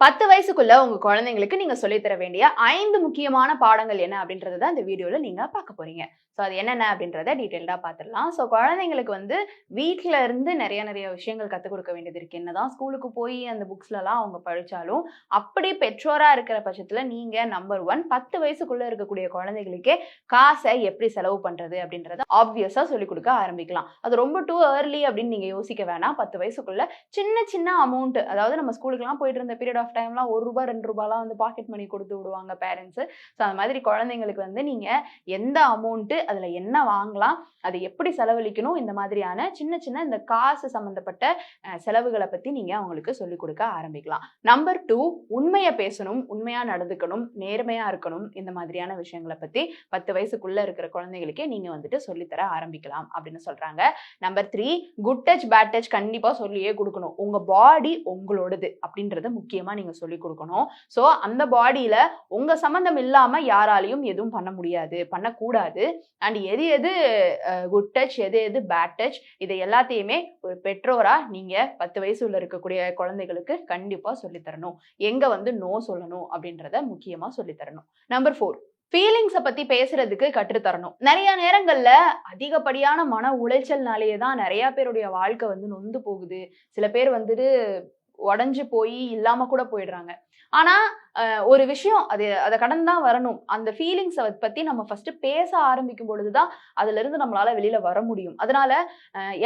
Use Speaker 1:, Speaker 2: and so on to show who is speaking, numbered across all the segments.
Speaker 1: பத்து வயசுக்குள்ள உங்க குழந்தைங்களுக்கு நீங்க சொல்லித் தர வேண்டிய ஐந்து முக்கியமான பாடங்கள் என்ன அப்படின்றத தான் இந்த வீடியோல நீங்க பார்க்க போறீங்க. ஸோ அது என்னென்ன அப்படின்றத டீட்டெயில்டா பார்த்துடலாம். ஸோ குழந்தைங்களுக்கு வந்து வீட்டில இருந்து நிறைய நிறைய விஷயங்கள் கற்றுக் கொடுக்க வேண்டியது இருக்கு. என்னதான் ஸ்கூலுக்கு போய் அந்த புக்ஸ்லலாம் அவங்க படிச்சாலும் அப்படி பெற்றோரா இருக்கிற பட்சத்துல நீங்க நம்பர் ஒன் பத்து வயசுக்குள்ள இருக்கக்கூடிய குழந்தைகளுக்கே காசை எப்படி செலவு பண்றது அப்படின்றத ஆப்வியஸா சொல்லிக் கொடுக்க ஆரம்பிக்கலாம். அது ரொம்ப டூ ஏர்லி அப்படின்னு நீங்க யோசிக்க வேணாம். பத்து வயசுக்குள்ள சின்ன சின்ன அமௌண்ட் அதாவது நம்ம ஸ்கூலுக்குலாம் போயிட்டு இருந்த பீரியட் ஆஃப் டைம்லாம் ஒரு ரூபாய் ரெண்டு ரூபாய்லாம் வந்து பாக்கெட் மணி கொடுத்து விடுவாங்க பேரண்ட்ஸு ஸோ அந்த மாதிரி குழந்தைங்களுக்கு வந்து நீங்க எந்த அமௌண்ட்டு அதுல என்ன வாங்கலாம் அதை எப்படி செலவழிக்கணும் இந்த மாதிரியான சின்ன சின்ன இந்த காசு சம்மந்தப்பட்ட செலவுகளை பத்தி நீங்க அவங்களுக்கு சொல்லிக் கொடுக்க ஆரம்பிக்கலாம். நம்பர் டூ உண்மையை பேசணும் உண்மையா நடந்துக்கணும் நேர்மையா இருக்கணும் இந்த மாதிரியான விஷயங்களை பத்தி பத்து வயசுக்குள்ள இருக்கிற குழந்தைகளுக்கே நீங்க வந்துட்டு சொல்லித்தர ஆரம்பிக்கலாம் அப்படின்னு சொல்றாங்க. Number three good touch bad touch கண்டிப்பா சொல்லியே கொடுக்கணும். உங்க பாடி உங்களோடது அப்படின்றத முக்கியமாக நீங்க சொல்லி கொடுக்கணும். ஸோ அந்த பாடியில உங்க சம்மந்தம் இல்லாம யாராலையும் எதுவும் பண்ண முடியாது பண்ணக்கூடாது. அண்ட் எது எது குட் டச் எது எது பேட் டச் இதை எல்லாத்தையுமே ஒரு பெற்றோரா நீங்க பத்து வயசுல இருக்கக்கூடிய குழந்தைகளுக்கு கண்டிப்பா சொல்லித் தரணும். எங்க வந்து நோ சொல்லணும் அப்படின்றத முக்கியமா சொல்லித்தரணும் நம்பர் ஃபோர் ஃபீலிங்ஸை பத்தி பேசுறதுக்கு கற்றுத்தரணும் நிறைய நேரங்கள்ல அதிகப்படியான மன உளைச்சல்னாலேயே தான் நிறைய பேருடைய வாழ்க்கை வந்து நொந்து போகுது. சில பேர் வந்துட்டு உடஞ்சு போய் இல்லாம கூட போயிடுறாங்க. ஆனா ஒரு விஷயம் அது அதை கடந்து தான் வரணும். அந்த ஃபீலிங்ஸை பற்றி நம்ம ஃபஸ்ட்டு பேச ஆரம்பிக்கும் பொழுது தான் அதுலேருந்து நம்மளால் வெளியில் வர முடியும். அதனால்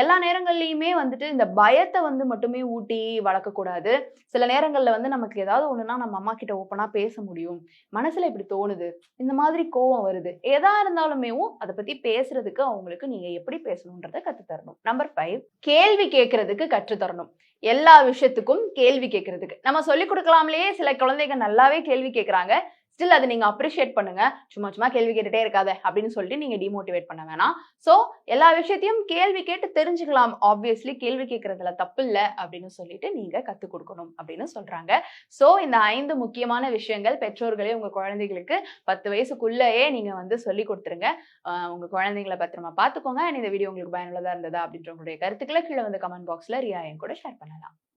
Speaker 1: எல்லா நேரங்கள்லையுமே வந்துட்டு இந்த பயத்தை வந்து மட்டுமே ஊட்டி வளர்க்கக்கூடாது சில நேரங்களில் வந்து நமக்கு ஏதாவது ஒன்றுனா நம்ம அம்மா கிட்ட ஓப்பனாக பேச முடியும். மனசில் இப்படி தோணுது. இந்த மாதிரி கோவம் வருது. எதா இருந்தாலுமேவும் அதை பற்றி பேசுறதுக்கு அவங்களுக்கு நீங்கள் எப்படி பேசணுன்றதை கற்றுத்தரணும் தரணும். நம்பர் ஃபைவ் கேள்வி கேட்கறதுக்கு கற்றுத்தரணும் எல்லா விஷயத்துக்கும் கேள்வி கேட்கறதுக்கு நம்ம சொல்லி கொடுக்கலாம்லேயே சில குழந்தைங்க நல்லாவே கேள்வி கேட்குறாங்க ஸ்டில் அதை நீங்கள் அப்ரிஷியேட் பண்ணுங்க. சும்மா சும்மா கேள்வி கேட்டுட்டே இருக்காத அப்படின்னு சொல்லிட்டு நீங்க டிமோட்டிவேட் பண்ண வேணாம். ஸோ எல்லா விஷயத்தையும் கேள்வி கேட்டு தெரிஞ்சுக்கலாம். ஆப்வியஸ்லி கேள்வி கேட்கறதுல தப்பு இல்லை அப்படின்னு சொல்லிட்டு நீங்க கற்றுக் கொடுக்கணும் அப்படின்னு சொல்றாங்க. ஸோ இந்த ஐந்து முக்கியமான விஷயங்கள் பெற்றோர்களே உங்க குழந்தைகளுக்கு பத்து வயசுக்குள்ளேயே நீங்க வந்து சொல்லி கொடுத்துருங்க. உங்கள் உங்க குழந்தைங்களை பத்திரமா பார்த்துக்கோங்க. அண்ட் இந்த வீடியோ உங்களுக்கு பயனுள்ளதா இருந்ததா அப்படின்ற உங்களுடைய கருத்துக்களை கீழே வந்து கமெண்ட் பாக்ஸ்ல ரியா என் கூட ஷேர் பண்ணலாம்.